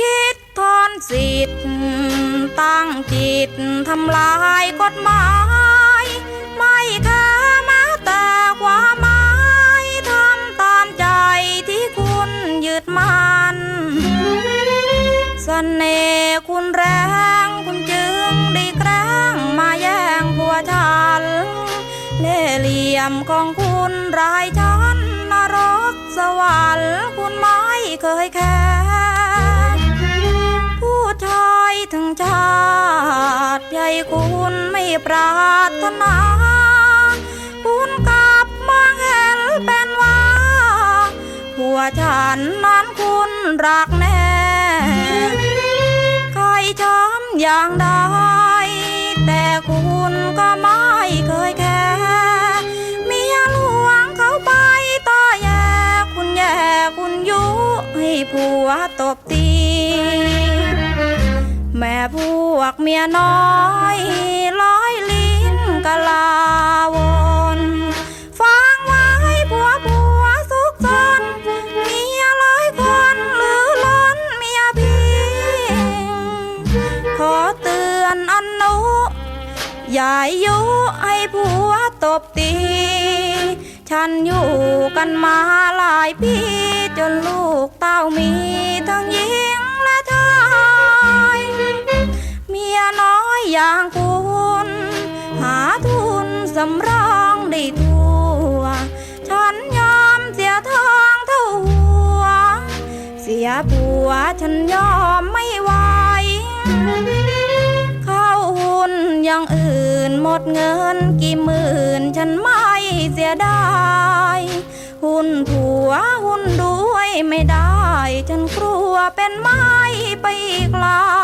คิดทอนสิทธิ์ตั้งจิตทำลายกฎหมาย ไม่แค่แม้แต่ความหมายทำตามใจที่คุณยึดมันสเสน่คุณแรงคุณจึงได้แกล้งมาแย่งผัวฉันเล่เหลี่ยมของคุณรายฉันนรกสวรรค์ ชาติใหญ่คุณไม่ปรารถนา คุณกลับมาเห็นเป็นว่าผัวฉันนั้นคุณรักแน่ ใครช้ำอย่างใด แม่พวกเมียน้อยร้อยลิ้นกะลาวนฟังไว้ผัวผัวสุขสนเมียร้อยคนหรือล้นเมียพี่ขอเตือนอนุอย่ายุให้ผัวตบตี ฉันอยู่กันมาหลายปีจนลูกเต้ามี อย่างคุณ หาทุนสำรองได้ทั่ว ฉันยอมเสียทองเท่าหัว เสียผัวฉันยอมไม่ไหว เข้าหุ้นอย่างอื่นหมดเงินกี่หมื่นฉันไม่เสียดายหุ้นผัวหุ้นด้วยไม่ได้ ฉันกลัวเป็นไม้ไปอีกลา